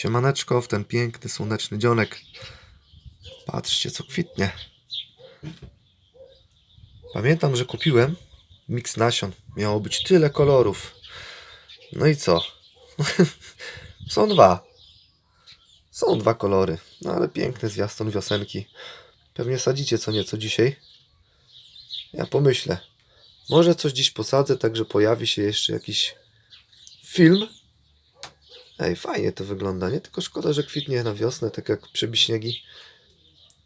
Siemaneczko w ten piękny, słoneczny dzionek. Patrzcie, co kwitnie. Pamiętam, że kupiłem miks nasion. Miało być tyle kolorów. No i co? Są dwa. Są dwa kolory. No ale piękny zwiastun wiosenki. Pewnie sadzicie co nieco dzisiaj. Ja pomyślę. Może coś dziś posadzę, tak że pojawi się jeszcze jakiś film. Ej, fajnie to wygląda, nie? Tylko szkoda, że kwitnie na wiosnę, tak jak przebiśniegi.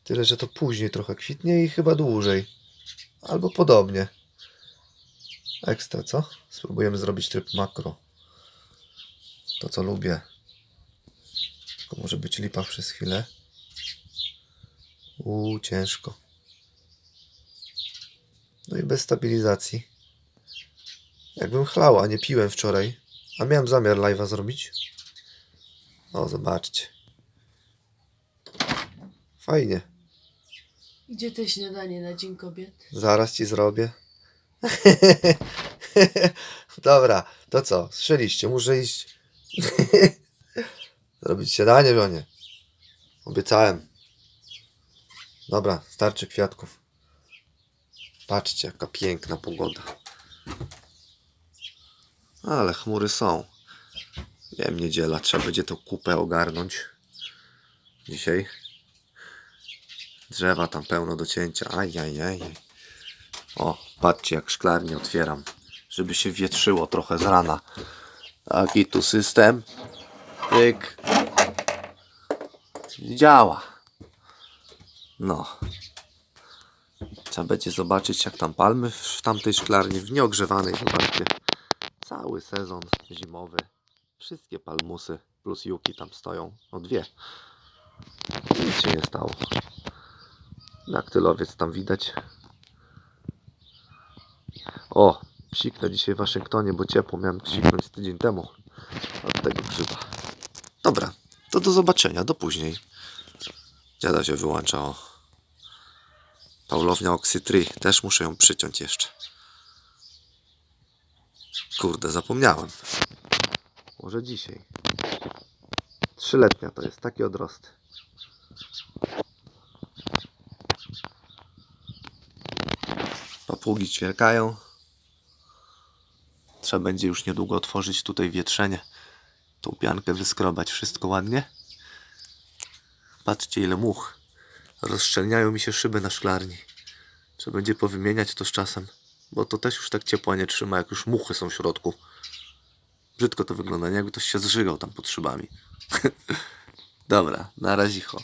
Tyle, że to później trochę kwitnie i chyba dłużej. Albo podobnie. Ekstra, co? Spróbujemy zrobić tryb makro. To, co lubię. Tylko może być lipa przez chwilę. Uuu, ciężko. No i bez stabilizacji. Jakbym chlał, a nie piłem wczoraj, a miałem zamiar live'a zrobić. O, zobaczcie. Fajnie. Gdzie te śniadanie na Dzień Kobiet? Zaraz ci zrobię. Dobra, to co? Słyszeliście, muszę iść zrobić śniadanie, żonie. Obiecałem. Dobra, starczy kwiatków. Patrzcie, jaka piękna pogoda. Ale chmury są. Wiem, niedziela, trzeba będzie to kupę ogarnąć. Dzisiaj. Drzewa tam pełno do cięcia. Ajajaj. O, patrzcie jak szklarnię otwieram, żeby się wietrzyło trochę z rana. Taki tu system. Pyk. Działa. No. Trzeba będzie zobaczyć jak tam palmy w tamtej szklarni, w nieogrzewanej, zobaczcie. Cały sezon zimowy. Wszystkie palmusy plus juki tam stoją. No dwie. Nic się nie stało. Daktylowiec tam widać. O, psiknę dzisiaj w Waszyngtonie, bo ciepło miałem psiknąć tydzień temu od tego grzyba. Dobra, to do zobaczenia, do później. Dziada się wyłącza, o. Paulownia Oxy3, też muszę ją przyciąć jeszcze. Kurde, zapomniałem. Może dzisiaj. Trzyletnia to jest, takie odrosty. Papugi ćwierkają. Trzeba będzie już niedługo otworzyć tutaj wietrzenie. Tą piankę wyskrobać, wszystko ładnie. Patrzcie ile much. Rozszczelniają mi się szyby na szklarni. Trzeba będzie powymieniać to z czasem. Bo to też już tak ciepła nie trzyma, jak już muchy są w środku. Brzydko to wygląda, nie jakby ktoś się zżygał tam pod szybami. Dobra, na razicho.